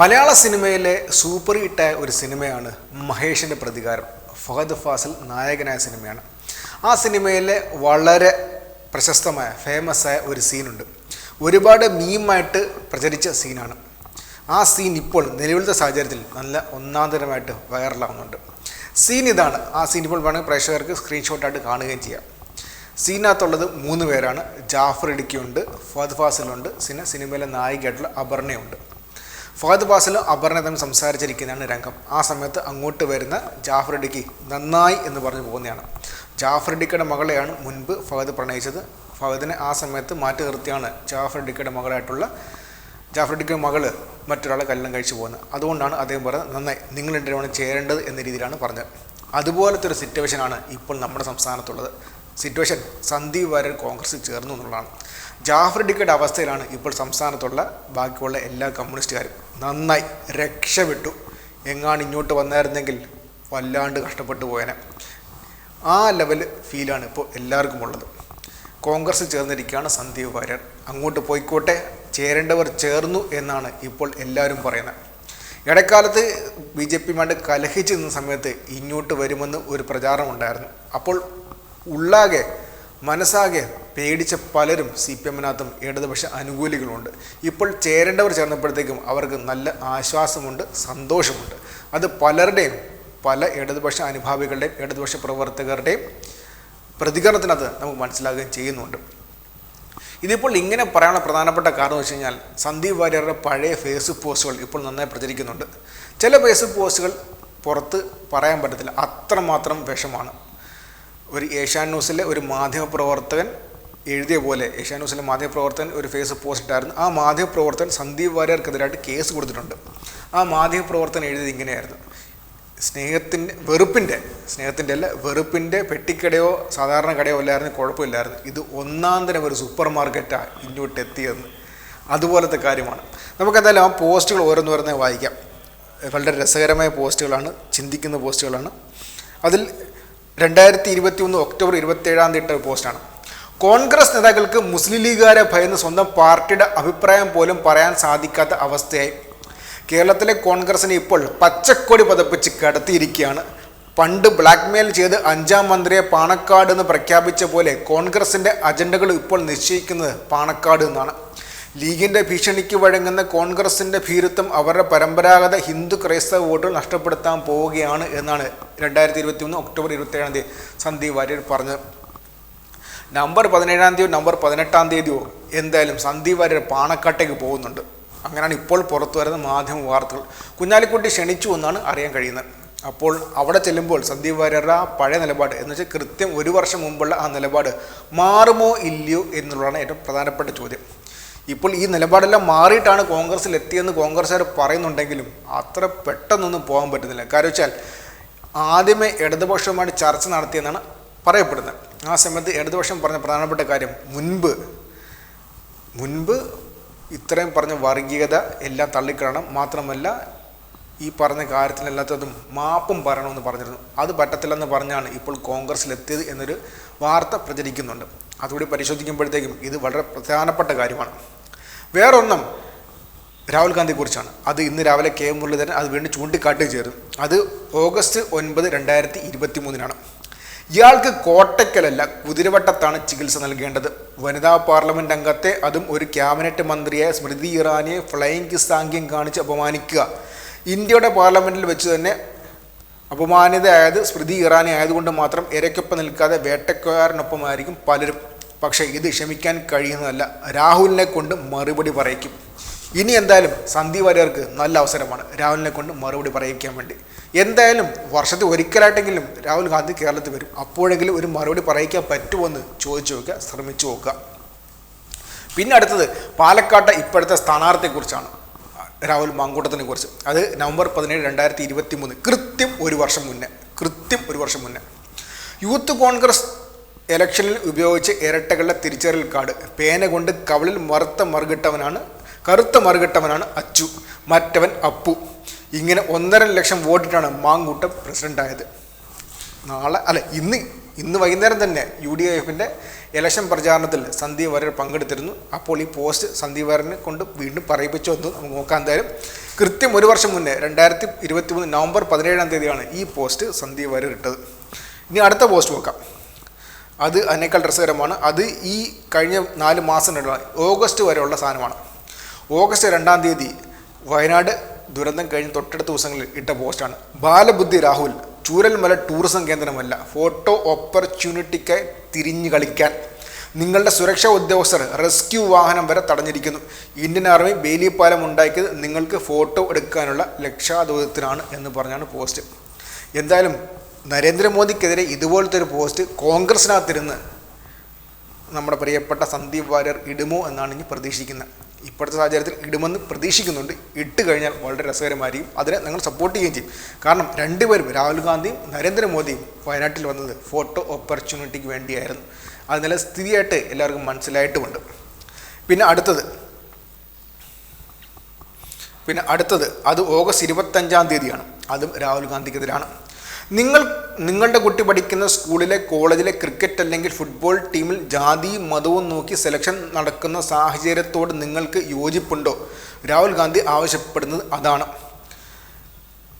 മലയാള സിനിമയിലെ സൂപ്പർ ഹിറ്റായ ഒരു സിനിമയാണ് മഹേഷിന്റെ പ്രതികാരം. ഫഹദ് ഫാസിൽ നായകനായ സിനിമയാണ്. ആ സിനിമയിലെ വളരെ പ്രശസ്തമായ ഫേമസ് ആയ ഒരു സീനുണ്ട്. ഒരുപാട് മീമായിട്ട് പ്രചരിച്ച സീനാണ്. ആ സീൻ ഇപ്പോൾ നിലവിലത്തെ സാഹചര്യത്തിൽ നല്ല ഒന്നാന്തരമായിട്ട് വൈറലാകുന്നുണ്ട് സീൻ ഇതാണ്. ആ സീൻ ഇപ്പോൾ വേണമെങ്കിൽ പ്രേക്ഷകർക്ക് സ്ക്രീൻഷോട്ടായിട്ട് കാണുകയും ചെയ്യാം. സീനകത്തുള്ളത് മൂന്ന് പേരാണ്. ജാഫർ ഇടുക്കിയുണ്ട് ഫഹദ് ഫാസിലുണ്ട് പിന്നെ സിനിമയിലെ നായികയായിട്ടുള്ള അപർണയുണ്ട്. ഫഹദ് ഫാസിലും അപർണ തമ്മിൽ സംസാരിച്ചിരിക്കുന്നതാണ് രംഗം. ആ സമയത്ത് അങ്ങോട്ട് വരുന്ന ജാഫർ ഡിക്കി നന്നായി എന്ന് പറഞ്ഞു പോകുന്നതാണ് ജാഫർ ഡിക്കയുടെ മകളെയാണ് മുൻപ് ഫഹദ് പ്രണയിച്ചത്. ഫഹദിനെ ആ സമയത്ത് മാറ്റി നിർത്തിയാണ് ജാഫർ ഡിക്കയുടെ മകളായിട്ടുള്ള ജാഫർ ഡിക്കയുടെ മകൾ മറ്റൊരാളെ കല്യാണം കഴിച്ചു പോകുന്നത്. അതുകൊണ്ടാണ് അദ്ദേഹം പറഞ്ഞത് നന്നായി നിങ്ങൾ രണ്ടുപേരുമാണ് ചേരേണ്ടത് എന്ന രീതിയിലാണ് പറഞ്ഞത്. അതുപോലത്തെ ഒരു സിറ്റുവേഷനാണ് ഇപ്പോൾ നമ്മുടെ സംസ്ഥാനത്തുള്ളത്. സിറ്റുവേഷൻ സന്ദീപ് വാര്യർ കോൺഗ്രസിൽ ചേർന്നു എന്നുള്ളതാണ്. ജാഫർ ഇടുക്കിയുടെ അവസ്ഥയിലാണ് ഇപ്പോൾ സംസ്ഥാനത്തുള്ള ബാക്കിയുള്ള എല്ലാ കമ്മ്യൂണിസ്റ്റുകാരും. നന്നായി രക്ഷപ്പെട്ടു. എങ്ങാണ് ഇങ്ങോട്ട് വന്നായിരുന്നെങ്കിൽ വല്ലാണ്ട് കഷ്ടപ്പെട്ടു പോയനെ. ആ ലെവൽ ഫീലാണ് ഇപ്പോൾ എല്ലാവർക്കും ഉള്ളത് കോൺഗ്രസ് ചേർന്നിരിക്കുകയാണ് സന്ദീപ് വാര്യർ. അങ്ങോട്ട് പോയിക്കോട്ടെ ചേരേണ്ടവർ ചേർന്നു എന്നാണ് ഇപ്പോൾ എല്ലാവരും പറയുന്നത്. ഇടക്കാലത്ത് ബി ജെ പിയുമായിട്ട് കലഹിച്ച് നിന്ന സമയത്ത് ഇങ്ങോട്ട് വരുമെന്ന് ഒരു പ്രചാരണം ഉണ്ടായിരുന്നു. അപ്പോൾ ഉള്ളാകെ മനസ്സാകെ പേടിച്ച പലരും സി പി എമ്മിനകത്തും ഇടതുപക്ഷ അനുകൂലികളുണ്ട് ഇപ്പോൾ ചേരേണ്ടവർ ചേർന്നപ്പോഴത്തേക്കും അവർക്ക് നല്ല ആശ്വാസമുണ്ട് സന്തോഷമുണ്ട്. അത് പലരുടെയും പല ഇടതുപക്ഷ അനുഭാവികളുടെയും ഇടതുപക്ഷ പ്രവർത്തകരുടെയും പ്രതികരണത്തിനകത്ത് നമുക്ക് മനസ്സിലാകുകയും ചെയ്യുന്നുണ്ട്. ഇതിപ്പോൾ ഇങ്ങനെ പറയാനുള്ള പ്രധാനപ്പെട്ട കാരണം വെച്ച് കഴിഞ്ഞാൽ സന്ദീപ് വാര്യരുടെ പഴയ ഫേസ്ബുക്ക് പോസ്റ്റുകൾ ഇപ്പോൾ നന്നായി പ്രചരിക്കുന്നുണ്ട്. ചില ഫേസ്ബുക്ക് പോസ്റ്റുകൾ പുറത്ത് പറയാൻ പറ്റത്തില്ല. അത്രമാത്രം വിഷമാണ്. ഒരു ഏഷ്യാൻ ന്യൂസിലെ ഒരു മാധ്യമപ്രവർത്തകൻ എഴുതിയ പോലെ ഏഷ്യാ ന്യൂസിലെ മാധ്യമപ്രവർത്തകൻ ഒരു ഫേസ് പോസ്റ്റ് ഇട്ടായിരുന്നു. ആ മാധ്യമപ്രവർത്തകൻ സന്ദീപ് വാര്യർക്കെതിരായിട്ട് കേസ് കൊടുത്തിട്ടുണ്ട്. ആ മാധ്യമപ്രവർത്തകൻ എഴുതിയത് ഇങ്ങനെയായിരുന്നു. സ്നേഹത്തിന്റെ വെറുപ്പിന്റെ സ്നേഹത്തിന്റെ അല്ല വെറുപ്പിന്റെ പെട്ടിക്കടയോ സാധാരണ കടയോ അല്ലായിരുന്നു കുഴപ്പമില്ലായിരുന്നു. ഇത് ഒന്നാം തരം ഒരു സൂപ്പർ മാർക്കറ്റാണ് ഇങ്ങോട്ട് എത്തിയതെന്ന്. അതുപോലത്തെ കാര്യമാണ്. നമുക്കെന്തായാലും ആ പോസ്റ്റുകൾ ഓരോന്നോരോന്നെ വായിക്കാം. വളരെ രസകരമായ പോസ്റ്റുകളാണ് ചിന്തിക്കുന്ന പോസ്റ്റുകളാണ്. അതിൽ രണ്ടായിരത്തി ഇരുപത്തി ഒന്ന് ഒക്ടോബർ ഇരുപത്തേഴാം തീയതി ഇട്ട പോസ്റ്റാണ്. കോൺഗ്രസ് നേതാക്കൾക്ക് മുസ്ലിം ലീഗുകാരെ ഭയന്ന് സ്വന്തം പാർട്ടിയുടെ അഭിപ്രായം പോലും പറയാൻ സാധിക്കാത്ത അവസ്ഥയായി. കേരളത്തിലെ കോൺഗ്രസിനെ ഇപ്പോൾ പച്ചക്കൊടി പതപ്പിച്ച് കടത്തിയിരിക്കുകയാണ്. പണ്ട് ബ്ലാക്ക്മെയിൽ ചെയ്ത് അഞ്ചാം മന്ത്രിയെ പാണക്കാട് എന്ന് പ്രഖ്യാപിച്ച പോലെ കോൺഗ്രസിന്റെ അജണ്ടകൾ ഇപ്പോൾ നിശ്ചയിക്കുന്നത് പാണക്കാട് എന്നാണ്. ലീഗിന്റെ ഭീഷണിക്ക് വഴങ്ങുന്ന കോൺഗ്രസിന്റെ ഭീരുത്വം അവരുടെ പരമ്പരാഗത ഹിന്ദു ക്രൈസ്തവ വോട്ടുകൾ നഷ്ടപ്പെടുത്താൻ പോവുകയാണ് എന്നാണ് രണ്ടായിരത്തി ഇരുപത്തി ഒന്ന് ഒക്ടോബർ ഇരുപത്തേഴാം തീയതി സന്ദീപ് വാര്യർ പറഞ്ഞത്. നവംബർ പതിനേഴാം തീയതിയോ നവംബർ പതിനെട്ടാം തീയതിയോ എന്തായാലും സന്ദീപ് വാര്യർ പാണക്കാട്ടേക്ക് പോകുന്നുണ്ട്. അങ്ങനെയാണ് ഇപ്പോൾ പുറത്തു വരുന്ന മാധ്യമ വാർത്തകൾ. കുഞ്ഞാലിക്കുട്ടി ക്ഷണിച്ചു എന്നാണ് അറിയാൻ കഴിയുന്നത്. അപ്പോൾ അവിടെ ചെല്ലുമ്പോൾ സന്ദീപ് വാര്യരുടെ ആ പഴയ നിലപാട് എന്ന് വെച്ചാൽ കൃത്യം ഒരു വർഷം മുമ്പുള്ള ആ നിലപാട് മാറുമോ ഇല്ലയോ എന്നുള്ളതാണ് ഏറ്റവും പ്രധാനപ്പെട്ട ചോദ്യം. ഇപ്പോൾ ഈ നിലപാടെല്ലാം മാറിയിട്ടാണ് കോൺഗ്രസ്സിൽ എത്തിയെന്ന് കോൺഗ്രസ്സുകാർ പറയുന്നുണ്ടെങ്കിലും അത്ര പെട്ടെന്നൊന്നും പോകാൻ പറ്റുന്നില്ല. കാരണം വെച്ചാൽ ആദ്യമേ ഇടതുപക്ഷവുമായിട്ട് ചർച്ച നടത്തിയെന്നാണ് പറയപ്പെടുന്നത്. ആ സമയത്ത് ഇടതുപക്ഷം പറഞ്ഞ പ്രധാനപ്പെട്ട കാര്യം മുൻപ് മുൻപ് ഇത്രയും പറഞ്ഞ വർഗീയത എല്ലാം തള്ളിക്കളണം മാത്രമല്ല ഈ പറഞ്ഞ കാര്യത്തിനല്ലാത്തതും മാപ്പും പറയണമെന്ന് പറഞ്ഞിരുന്നു. അത് പറ്റത്തില്ലെന്ന് പറഞ്ഞാണ് ഇപ്പോൾ കോൺഗ്രസ്സിലെത്തിയത് എന്നൊരു വാർത്ത പ്രചരിക്കുന്നുണ്ട്. അതുകൂടി പരിശോധിക്കുമ്പോഴത്തേക്കും ഇത് വളരെ പ്രധാനപ്പെട്ട കാര്യമാണ്. വേറൊന്നും രാഹുൽ ഗാന്ധിയെക്കുറിച്ചാണ് അത് ഇന്ന് രാവിലെ കെ മുരളീധരൻ അത് വീണ്ടും ചൂണ്ടിക്കാട്ടുകയും ചേർന്നു അത് ഓഗസ്റ്റ് ഒൻപത് രണ്ടായിരത്തി ഇരുപത്തി മൂന്നിനാണ് ഇയാൾക്ക് കോട്ടയ്ക്കലല്ല കുതിരവട്ടത്താണ് ചികിത്സ നൽകേണ്ടത്. വനിതാ പാർലമെന്റ് അംഗത്തെ അതും ഒരു ക്യാബിനറ്റ് മന്ത്രിയായ സ്മൃതി ഇറാനിയെ ഫ്ലൈയിങ് കിസ് സാങ്ക്യം കാണിച്ച് അപമാനിക്കുക. ഇന്ത്യയുടെ പാർലമെന്റിൽ വെച്ച് തന്നെ അപമാനിതയായത് സ്മൃതി ഇറാനി ആയതുകൊണ്ട് മാത്രം ഇരയ്ക്കൊപ്പം നിൽക്കാതെ വേട്ടക്കാരനൊപ്പമായിരിക്കും പലരും. പക്ഷേ ഇത് ക്ഷമിക്കാൻ കഴിയുന്നതല്ല. രാഹുലിനെ കൊണ്ട് മറുപടി പറയിക്കും. ഇനി എന്തായാലും സന്ദീപ് വാര്യർക്ക് നല്ല അവസരമാണ്. രാഹുലിനെ കൊണ്ട് മറുപടി പറയിക്കാൻ വേണ്ടി. എന്തായാലും വർഷത്തിൽ ഒരിക്കലായിട്ടെങ്കിലും രാഹുൽ ഗാന്ധി കേരളത്തിൽ വരും. അപ്പോഴെങ്കിലും ഒരു മറുപടി പറയിക്കാൻ പറ്റുമെന്ന് ചോദിച്ചു നോക്കുക ശ്രമിച്ചു നോക്കുക. പിന്നെ അടുത്തത് പാലക്കാട്ടെ ഇപ്പോഴത്തെ സ്ഥാനാർത്ഥിയെക്കുറിച്ചാണ്. രാഹുൽ മാങ്കൂട്ടത്തിനെ കുറിച്ച് അത് നവംബർ പതിനേഴ് രണ്ടായിരത്തി ഇരുപത്തി മൂന്ന് കൃത്യം ഒരു വർഷം മുന്നേ. കൃത്യം ഒരു വർഷം മുന്നേ. യൂത്ത് കോൺഗ്രസ് ഇലക്ഷനിൽ ഉപയോഗിച്ച് ഇരട്ടകളുടെ തിരിച്ചറിയൽ കാർഡ്. പേന കൊണ്ട് കവളിൽ മറുത്ത മറുകിട്ടവനാണ് കറുത്ത മറുകിട്ടവനാണ് അച്ചു. മറ്റവൻ അപ്പു. ഇങ്ങനെ ഒന്നര ലക്ഷം വോട്ടിട്ടാണ് മാങ്കൂട്ടം പ്രസിഡന്റായത് നാളെ അല്ല ഇന്ന് ഇന്ന് വൈകുന്നേരം തന്നെ യു ഡി എഫിന്റെ ഇലക്ഷൻ പ്രചാരണത്തിൽ സന്ദീപ് വാര്യർ പങ്കെടുത്തിരുന്നു. അപ്പോൾ ഈ പോസ്റ്റ് സന്ദീപ് വാര്യനെ കൊണ്ട് വീണ്ടും പറയിപ്പിച്ചു എന്ന് നമുക്ക് നോക്കാം. എന്തായാലും കൃത്യം ഒരു വർഷം മുന്നേ രണ്ടായിരത്തി ഇരുപത്തി മൂന്ന് നവംബർ പതിനേഴാം തീയതിയാണ് ഈ പോസ്റ്റ് സന്ദീപ് വാര്യർ ഇട്ടത്. ഇനി അടുത്ത പോസ്റ്റ് നോക്കാം. അത് അതിനേക്കാൾ രസകരമാണ്. അത് ഈ കഴിഞ്ഞ നാല് മാസം ഓഗസ്റ്റ് വരെയുള്ള സാധനമാണ്. ഓഗസ്റ്റ് രണ്ടാം തീയതി വയനാട് ദുരന്തം കഴിഞ്ഞ് തൊട്ടടുത്ത ദിവസങ്ങളിൽ ഇട്ട പോസ്റ്റാണ് ബാലബുദ്ധി രാഹുൽ ചൂരൽമല ടൂറിസം കേന്ദ്രമല്ല ഫോട്ടോ ഓപ്പർച്യൂണിറ്റിക്കായി തിരിഞ്ഞു കളിക്കാൻ. നിങ്ങളുടെ സുരക്ഷാ ഉദ്യോഗസ്ഥർ റെസ്ക്യൂ വാഹനം വരെ തടഞ്ഞിരിക്കുന്നു. ഇന്ത്യൻ ആർമി ബേലിപ്പാലം ഉണ്ടാക്കിയത് നിങ്ങൾക്ക് ഫോട്ടോ എടുക്കാനുള്ള ലക്ഷാദൗത്യത്തിനാണ് എന്ന് പറഞ്ഞാണ് പോസ്റ്റ് എന്തായാലും നരേന്ദ്രമോദിക്കെതിരെ ഇതുപോലത്തെ ഒരു പോസ്റ്റ് കോൺഗ്രസിനകത്തിരുന്ന് നമ്മുടെ പ്രിയപ്പെട്ട സന്ദീപ് വാര്യർ ഇടുമോ എന്നാണ് ഇനി പ്രതീക്ഷിക്കുന്നത്. ഇപ്പോഴത്തെ സാഹചര്യത്തിൽ ഇടുമെന്ന് പ്രതീക്ഷിക്കുന്നുണ്ട്. ഇട്ട് കഴിഞ്ഞാൽ വളരെ രസകരമായിരിക്കും. അതിനെ നിങ്ങൾ സപ്പോർട്ട് ചെയ്യുകയും ചെയ്യും. കാരണം രണ്ടുപേരും രാഹുൽ ഗാന്ധിയും നരേന്ദ്രമോദിയും വയനാട്ടിൽ വന്നത് ഫോട്ടോ ഓപ്പർച്യൂണിറ്റിക്ക് വേണ്ടിയായിരുന്നു. അത് നല്ല സ്ഥിതിയായിട്ട് എല്ലാവർക്കും മനസ്സിലായിട്ടുമുണ്ട്. പിന്നെ അടുത്തത്. പിന്നെ അടുത്തത് അത് ഓഗസ്റ്റ് ഇരുപത്തഞ്ചാം തീയതിയാണ്. അതും രാഹുൽ ഗാന്ധിക്കെതിരാണ്. നിങ്ങൾ നിങ്ങളുടെ കുട്ടി പഠിക്കുന്ന സ്കൂളിലെ കോളേജിലെ ക്രിക്കറ്റ് അല്ലെങ്കിൽ ഫുട്ബോൾ ടീമിൽ ജാതിയും മതവും നോക്കി സെലക്ഷൻ നടക്കുന്ന സാഹചര്യത്തോട് നിങ്ങൾക്ക് യോജിപ്പുണ്ടോ? രാഹുൽ ഗാന്ധി ആവശ്യപ്പെടുന്നത് അതാണ്.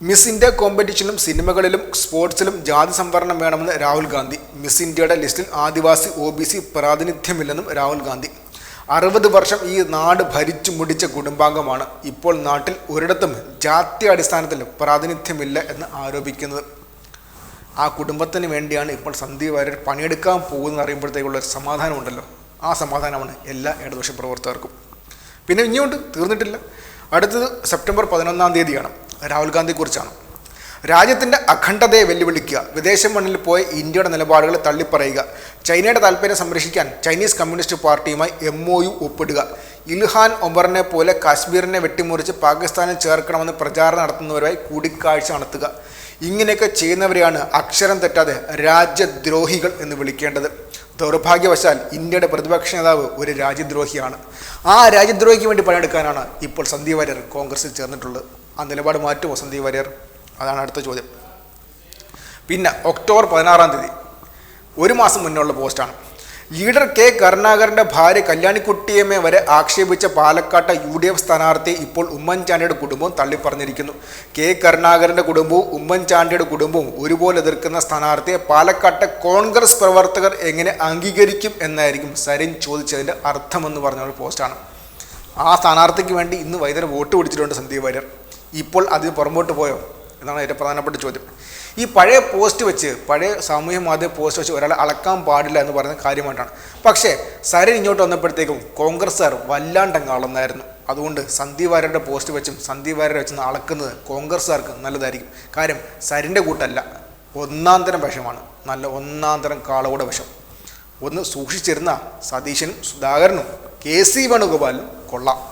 മിസ് ഇന്ത്യ കോമ്പറ്റീഷനിലും സിനിമകളിലും സ്പോർട്സിലും ജാതി സംവരണം വേണമെന്ന് രാഹുൽ ഗാന്ധി. മിസ് ഇന്ത്യയുടെ ലിസ്റ്റിൽ ആദിവാസി ഒ ബി സി പ്രാതിനിധ്യമില്ലെന്നും രാഹുൽ ഗാന്ധി. അറുപത് വർഷം ഈ നാട് ഭരിച്ചു മുടിച്ച കുടുംബാംഗമാണ്. ഇപ്പോൾ നാട്ടിൽ ഒരിടത്തും ജാത്യാടിസ്ഥാനത്തിൽ പ്രാതിനിധ്യമില്ല എന്ന് ആരോപിക്കുന്നത്. ആ കുടുംബത്തിന് വേണ്ടിയാണ് ഇപ്പോൾ സന്ദീപ് വാര്യർ പണിയെടുക്കാൻ പോകുന്നത് അറിയുമ്പോഴത്തേക്കുള്ള ഒരു സമാധാനമുണ്ടല്ലോ. ആ സമാധാനമാണ് എല്ലാ ഇടതുപക്ഷ പ്രവർത്തകർക്കും. പിന്നെ ഇനിയുണ്ട് തീർന്നിട്ടില്ല. അടുത്തത് സെപ്റ്റംബർ പതിനൊന്നാം തീയതിയാണ്. രാഹുൽ ഗാന്ധിയെക്കുറിച്ചാണ്. രാജ്യത്തിന്റെ അഖണ്ഡതയെ വെല്ലുവിളിക്കുക വിദേശ മണ്ണിൽ പോയി ഇന്ത്യയുടെ നിലപാടുകൾ തള്ളിപ്പറയുക ചൈനയുടെ താല്പര്യം സംരക്ഷിക്കാൻ ചൈനീസ് കമ്മ്യൂണിസ്റ്റ് പാർട്ടിയുമായി എം ഒ യു ഒപ്പിടുക ഇൽഹാൻ ഒമറിനെ പോലെ കാശ്മീരിനെ വെട്ടിമുറിച്ച് പാകിസ്ഥാനിൽ ചേർക്കണമെന്ന് പ്രചാരണം നടത്തുന്നവരുമായി കൂടിക്കാഴ്ച നടത്തുക. ഇങ്ങനെയൊക്കെ ചെയ്യുന്നവരെയാണ് അക്ഷരം തെറ്റാതെ രാജ്യദ്രോഹികൾ എന്ന് വിളിക്കേണ്ടത്. ദൗർഭാഗ്യവശാൽ ഇന്ത്യയുടെ പ്രതിപക്ഷ നേതാവ് ഒരു രാജ്യദ്രോഹിയാണ്. ആ രാജ്യദ്രോഹിക്ക് വേണ്ടി പണിയെടുക്കാനാണ് ഇപ്പോൾ സന്ദീപ് വാര്യർ കോൺഗ്രസിൽ ചേർന്നിട്ടുള്ളത്. ആ നിലപാട് മാറ്റുമോ സന്ദീപ് വാര്യർ? അതാണ് അടുത്ത ചോദ്യം. പിന്നെ ഒക്ടോബർ പതിനാറാം തീയതി. ഒരു മാസം മുന്നേ ഉള്ള പോസ്റ്റാണ്. ലീഡർ കെ കരുണാകരന്റെ ഭാര്യ കല്യാണിക്കുട്ടിയമ്മയെ വരെ ആക്ഷേപിച്ച പാലക്കാട്ടെ യു ഡി എഫ് സ്ഥാനാർത്ഥി ഇപ്പോൾ ഉമ്മൻചാണ്ടിയുടെ കുടുംബവും തള്ളിപ്പറഞ്ഞിരിക്കുന്നു. കെ കരുണാകരന്റെ കുടുംബവും ഉമ്മൻചാണ്ടിയുടെ കുടുംബവും ഒരുപോലെ എതിർക്കുന്ന സ്ഥാനാർത്ഥിയെ പാലക്കാട്ടെ കോൺഗ്രസ് പ്രവർത്തകർ എങ്ങനെ അംഗീകരിക്കും എന്നായിരിക്കും സരിൻ ചോദിച്ചതിന്റെ അർത്ഥമെന്ന് പറഞ്ഞ പോസ്റ്റാണ്. ആ സ്ഥാനാർത്ഥിക്ക് വേണ്ടി ഇന്ന് വൈകുന്നേരം വോട്ട് പിടിച്ചിട്ടുണ്ട് സന്ദീപ് വാര്യർ. ഇപ്പോൾ അതിന് പുറമോട്ട് പോയോ? എന്നാണ് ഏറ്റവും പ്രധാനപ്പെട്ട ചോദ്യം. ഈ പഴയ പോസ്റ്റ് വെച്ച് പഴയ സാമൂഹ്യ മാധ്യമ പോസ്റ്റ് വെച്ച് ഒരാളെ അളക്കാൻ പാടില്ല എന്ന് പറയുന്ന കാര്യമായിട്ടാണ്. പക്ഷേ സരൻ ഇങ്ങോട്ട് വന്നപ്പോഴത്തേക്കും കോൺഗ്രസ്സുകാർ വല്ലാണ്ടങ്ങ് അളന്നായിരുന്നു അതുകൊണ്ട് സന്ദീപ് വാര്യരുടെ പോസ്റ്റ് വെച്ചും സന്ദീപ് വാര്യരെ വെച്ച് അളക്കുന്നത് കോൺഗ്രസ്സുകാർക്ക് നല്ലതായിരിക്കും. കാര്യം സരിന്റെ കൂട്ടല്ല. ഒന്നാം തരം വിഷമാണ്. നല്ല ഒന്നാം തരം കാളകൂടെ വിഷം. ഒന്ന് സൂക്ഷിച്ചിരുന്ന സതീശനും സുധാകരനും കെ സി വേണുഗോപാലും കൊള്ളാം.